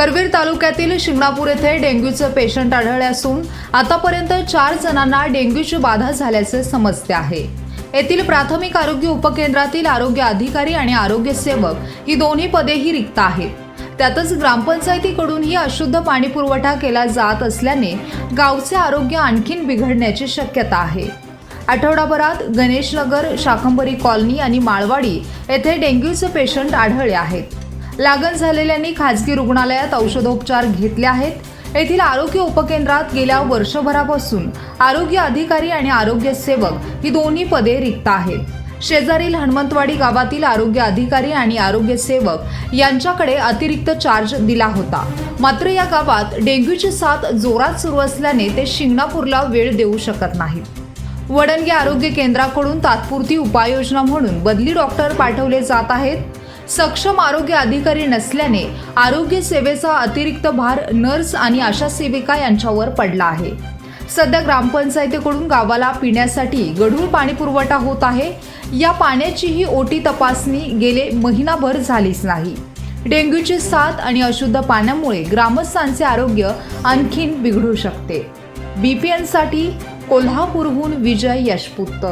करवीर तालुक्यातील शिंगणापूर येथे डेंग्यूचं पेशंट आढळले असून आतापर्यंत चार जणांना डेंग्यूची बाधा झाल्याचे समजते आहे. येथील प्राथमिक आरोग्य उपकेंद्रातील आरोग्य अधिकारी आणि आरोग्य सेवक ही दोन्ही पदेही रिक्त आहेत. त्यातच ग्रामपंचायतीकडूनही अशुद्ध पाणी पुरवठा केला जात असल्याने गावचे आरोग्य आणखीन बिघडण्याची शक्यता आहे. आठवडाभरात गणेशनगर शाकंबरी कॉलनी आणि माळवाडी येथे डेंग्यूचे पेशंट आढळले आहेत. लागण झालेल्यांनी खाजगी रुग्णालयात औषधोपचार घेतले आहेत. येथील आरोग्य उपकेंद्रात गेल्या वर्षभरापासून आरोग्य अधिकारी आणि आरोग्य सेवक ही दोन्ही पदे रिक्त आहेत. शेजारील हनुमंतवाडी गावातील आरोग्य अधिकारी आणि आरोग्य सेवक यांच्याकडे अतिरिक्त चार्ज दिला होता. मात्र या गावात डेंग्यूची साथ जोरात सुरू असल्याने ते शिंगणापूरला वेळ देऊ शकत नाहीत. वडणगे आरोग्य केंद्राकडून तात्पुरती उपाययोजना म्हणून बदली डॉक्टर पाठवले जात आहेत. सक्षम आरोग्य अधिकारी नसल्याने आरोग्य सेवेचा अतिरिक्त भार नर्स आणि आशा सेविका यांच्यावर पडला आहे. सध्या ग्रामपंचायतीकडून गावाला पिण्यासाठी गढूळ पाणी पुरवठा होत आहे. या पाण्याचीही ओटी तपासणी गेले महिनाभर झालीच नाही. डेंग्यूची साथ आणि अशुद्ध पाण्यामुळे ग्रामस्थांचे आरोग्य आणखीन बिघडू शकते. बीपीएनसाठी कोल्हापूरहून विजय यशपुत्त